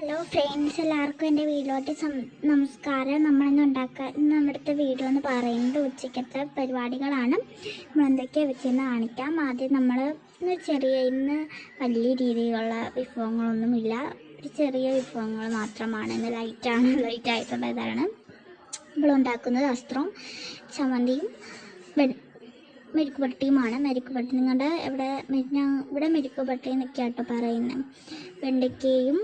Hello friends എല്ലാവർക്കും എന്റെ വീട്ടിലോട്ട് നമസ്കാരം. നമ്മളിന്ന് ഉണ്ടാക്കാൻ ഇന്ന് നമ്മുടെ വീഡിയോ എന്ന് പറയുന്നത് ഉച്ചക്കത്തെ പരിപാടികളാണ്. നമ്മൾ എന്തൊക്കെയാണ് വെച്ചെന്ന് കാണിക്കാം. ആദ്യം നമ്മൾ ഇന്ന് ചെറിയ ഇന്ന് വലിയ രീതിയിലുള്ള വിഭവങ്ങളൊന്നുമില്ല. ഒരു ചെറിയ വിഭവങ്ങൾ മാത്രമാണ്. ഇന്ന് ലൈറ്റാണ് ലൈറ്റ് ആയിട്ടുള്ള ഇതാണ് നമ്മൾ ഉണ്ടാക്കുന്നത് വസ്ത്രവും ചമ്മന്തിയും വെ- മെഴുക്ക് പട്ടി നിങ്ങളുടെ ഇവിടെ ഞാൻ ഇവിടെ മെഴുക്കുപട്ടി എന്നൊക്കെ ആട്ടോ പറയുന്നത് വെണ്ടയ്ക്കയും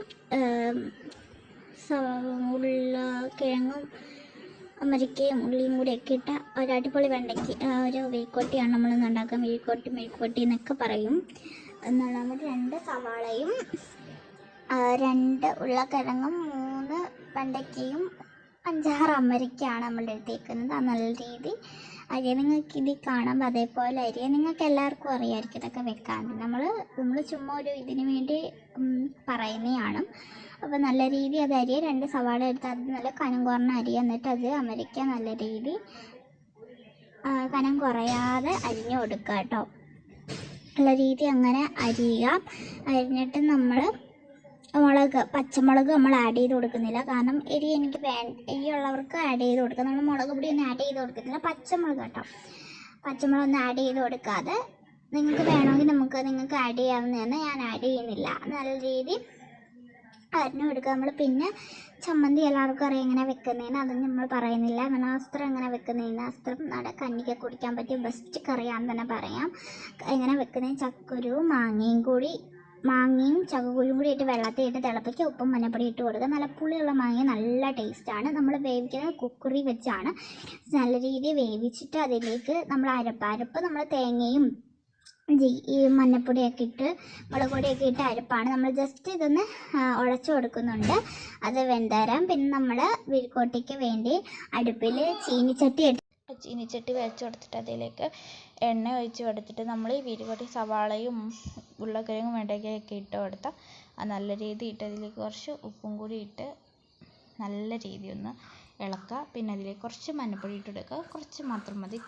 ഉള്ള കിഴങ്ങും അമരിക്കയും ഉള്ളിയും കൂടി ഒക്കെ ഇട്ട ഒരു അടിപൊളി വെണ്ടയ്ക്ക് ഒരു മെഴുക്കുവട്ടിയാണ് നമ്മൾ ഉണ്ടാക്കുക മെഴുക്കുവട്ടി മെഴുക്കോട്ടി എന്നൊക്കെ പറയും. എന്നുള്ള നമ്മൾ രണ്ട് സവാളയും രണ്ട് ഉരുളക്കിഴങ്ങും മൂന്ന് വെണ്ടയ്ക്കയും അഞ്ചാറ് അമരിക്കയാണ് നമ്മൾ എടുത്തേക്കുന്നത്. ആ നല്ല രീതി. അരി നിങ്ങൾക്ക് ഇതിൽ കാണാം. അതേപോലെ അരിയെ നിങ്ങൾക്ക് എല്ലാവർക്കും അറിയാമായിരിക്കും ഇതൊക്കെ വെക്കാൻ നമ്മൾ നമ്മൾ ചുമ്മാ ഒരു ഇതിന് വേണ്ടി പറയുന്നതാണ്. അപ്പോൾ നല്ല രീതി അത് അരിയെ രണ്ട് സവാള എടുത്ത് അത് നല്ല കനം കുറഞ്ഞ അരി എന്നിട്ട് അത് അമരിക്ക നല്ല രീതി കനം കുറയാതെ അരിഞ്ഞു കൊടുക്കുക കേട്ടോ. നല്ല രീതി അങ്ങനെ അരിയുക. അരിഞ്ഞിട്ട് നമ്മൾ മുളക് പച്ചമുളക് നമ്മൾ ആഡ് ചെയ്ത് കൊടുക്കുന്നില്ല. കാരണം എരി എനിക്ക് വേ എരിയുള്ളവർക്ക് ആഡ് ചെയ്ത് കൊടുക്കാം. നമ്മൾ മുളക് പൊടി ഒന്നും ആഡ് ചെയ്ത് കൊടുക്കുന്നില്ല പച്ചമുളക് കേട്ടോ. പച്ചമുളക് ഒന്നും ആഡ് ചെയ്ത് കൊടുക്കാതെ നിങ്ങൾക്ക് വേണമെങ്കിൽ നമുക്ക് നിങ്ങൾക്ക് ആഡ് ചെയ്യാവുന്നതാണ് ഞാൻ ആഡ് ചെയ്യുന്നില്ല. നല്ല രീതി അരിഞ്ഞു കൊടുക്കുക. നമ്മൾ പിന്നെ ചമ്മന്തി എല്ലാവർക്കും അറിയാം എങ്ങനെ വെക്കുന്നതിന് അതൊന്നും നമ്മൾ പറയുന്നില്ല. അങ്ങനെ അസ്ത്രം എങ്ങനെ വെക്കുന്നതിന് അസ്ത്രം നട കഞ്ഞിക്ക് കുടിക്കാൻ പറ്റിയ ബെസ്റ്റ് കറിയാണെന്ന് തന്നെ പറയാം. എങ്ങനെ വെക്കുന്നതിന് ചക്കുരു മാങ്ങയും കൂടി മാങ്ങയും ചക്കക്കുരും കൂടി ഇട്ട് വെള്ളത്തിൽ ഇട്ട് തിളപ്പിക്കുക ഉപ്പും മഞ്ഞപ്പൊടി ഇട്ട് കൊടുക്കുക. നല്ല പുളിയുള്ള മാങ്ങ നല്ല ടേസ്റ്റാണ് നമ്മൾ വേവിക്കുന്നത് കുക്കറി വെച്ചാണ് നല്ല രീതിയിൽ വേവിച്ചിട്ട് അതിലേക്ക് നമ്മൾ അരപ്പ് അരപ്പ് നമ്മൾ തേങ്ങയും ഈ മഞ്ഞപ്പൊടിയൊക്കെ ഇട്ട് മുളക് പൊടിയൊക്കെ ഇട്ട് അരപ്പാണ്. നമ്മൾ ജസ്റ്റ് ഇതൊന്ന് ഉടച്ചു കൊടുക്കുന്നുണ്ട്. അത് വെന്തരാം. പിന്നെ നമ്മൾ വിഴുക്കോട്ടിക്ക് വേണ്ടി അടുപ്പിൽ ചീനിച്ചട്ടി ചീനിച്ചട്ടി വെച്ച് കൊടുത്തിട്ട് അതിലേക്ക് എണ്ണ ഒഴിച്ച് കൊടുത്തിട്ട് നമ്മൾ ഈ വിരുപടി സവാളയും ഉരുളക്കിഴങ്ങും വെണ്ടയ്ക്കയൊക്കെ ഇട്ട് കൊടുത്താൽ അത് നല്ല രീതിയിൽ ഇട്ട് അതിലേക്ക് കുറച്ച് ഉപ്പും കൂടി ഇട്ട് നല്ല രീതി ഒന്ന് ഇളക്കുക. പിന്നെ അതിലേക്ക് കുറച്ച് മഞ്ഞൾപ്പൊടി ഇട്ട് കൊടുക്കുക. കുറച്ച് മാത്രം മതി.